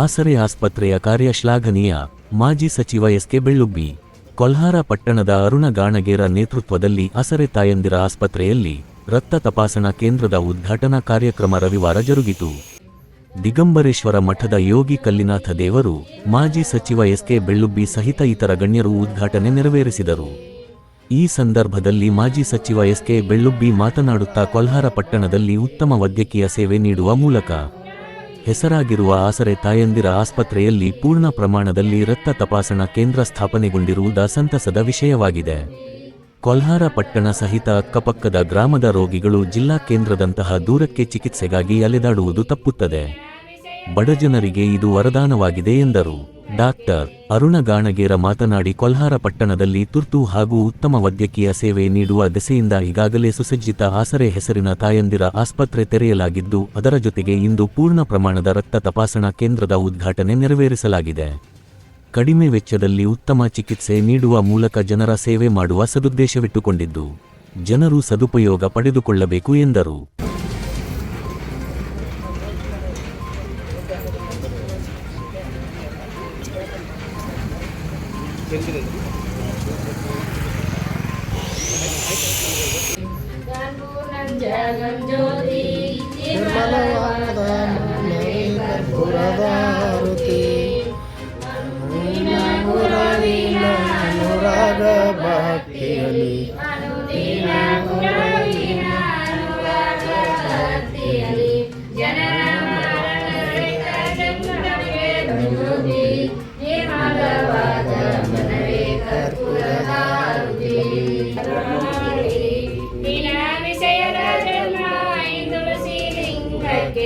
ಆಸರೆ ಆಸ್ಪತ್ರೆಯ ಕಾರ್ಯ ಶ್ಲಾಘನೀಯ ಮಾಜಿ ಸಚಿವ ಎಸ್ಕೆ ಬೆಳ್ಳುಬ್ಬಿ, ಕೊಲ್ಹಾರ ಪಟ್ಟಣದ ಅರುಣ ಗಾಣಗೇರ ನೇತೃತ್ವದಲ್ಲಿ ಆಸರೆ ತಾಯಂದಿರ ಆಸ್ಪತ್ರೆಯಲ್ಲಿ ರಕ್ತ ತಪಾಸಣಾ ಕೇಂದ್ರದ ಉದ್ಘಾಟನಾ ಕಾರ್ಯಕ್ರಮ ರವಿವಾರ ಜರುಗಿತು. ದಿಗಂಬರೇಶ್ವರ ಮಠದ ಯೋಗಿ ಕಲ್ಲಿನಾಥ ದೇವರು, ಮಾಜಿ ಸಚಿವ ಎಸ್ಕೆ ಬೆಳ್ಳುಬ್ಬಿ ಸಹಿತ ಇತರ ಗಣ್ಯರು ಉದ್ಘಾಟನೆ ನೆರವೇರಿಸಿದರು. ಈ ಸಂದರ್ಭದಲ್ಲಿ ಮಾಜಿ ಸಚಿವ ಎಸ್ಕೆ ಬೆಳ್ಳುಬ್ಬಿ ಮಾತನಾಡುತ್ತಾ ಕೊಲ್ಹಾರ ಪಟ್ಟಣದಲ್ಲಿ ಉತ್ತಮ ವೈದ್ಯಕೀಯ ಸೇವೆ ನೀಡುವ ಮೂಲಕ ಹೆಸರಾಗಿರುವ ಆಸರೆ ತಾಯಂದಿರ ಆಸ್ಪತ್ರೆಯಲ್ಲಿ ಪೂರ್ಣ ಪ್ರಮಾಣದಲ್ಲಿ ರಕ್ತ ತಪಾಸಣಾ ಕೇಂದ್ರ ಸ್ಥಾಪನೆಗೊಂಡಿರುವುದ ಸಂತಸದ ವಿಷಯವಾಗಿದೆ. ಕೊಲ್ಹಾರ ಪಟ್ಟಣ ಸಹಿತ ಅಕ್ಕಪಕ್ಕದ ಗ್ರಾಮದ ರೋಗಿಗಳು ಜಿಲ್ಲಾ ಕೇಂದ್ರದಂತಹ ದೂರಕ್ಕೆ ಚಿಕಿತ್ಸೆಗಾಗಿ ಅಲೆದಾಡುವುದು ತಪ್ಪುತ್ತದೆ. ಬಡಜನರಿಗೆ ಇದು ವರದಾನವಾಗಿದೆ ಎಂದರು. ಡಾಕ್ಟರ್ ಅರುಣ ಗಾಣಗೇರ ಮಾತನಾಡಿ ಕೊಲ್ಹಾರ ಪಟ್ಟಣದಲ್ಲಿ ತುರ್ತು ಹಾಗೂ ಉತ್ತಮ ವೈದ್ಯಕೀಯ ಸೇವೆ ನೀಡುವ ದೆಸೆಯಿಂದ ಈಗಾಗಲೇ ಸುಸಜ್ಜಿತ ಆಸರೆ ಹೆಸರಿನ ತಾಯಂದಿರ ಆಸ್ಪತ್ರೆ ತೆರೆಯಲಾಗಿದ್ದು, ಅದರ ಜೊತೆಗೆ ಇಂದು ಪೂರ್ಣ ಪ್ರಮಾಣದ ರಕ್ತ ತಪಾಸಣಾ ಕೇಂದ್ರದ ಉದ್ಘಾಟನೆ ನೆರವೇರಿಸಲಾಗಿದೆ. ಕಡಿಮೆ ವೆಚ್ಚದಲ್ಲಿ ಉತ್ತಮ ಚಿಕಿತ್ಸೆ ನೀಡುವ ಮೂಲಕ ಜನರ ಸೇವೆ ಮಾಡುವ ಸದುದ್ದೇಶವಿಟ್ಟುಕೊಂಡಿದ್ದು, ಜನರು ಸದುಪಯೋಗ ಪಡೆದುಕೊಳ್ಳಬೇಕು ಎಂದರು. నిర్మలవాదారుతి అనురాగ భక్తి అనుదిన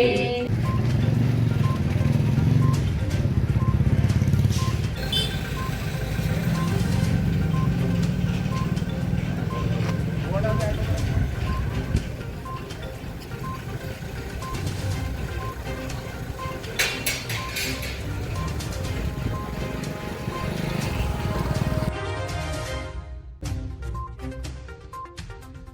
Amen.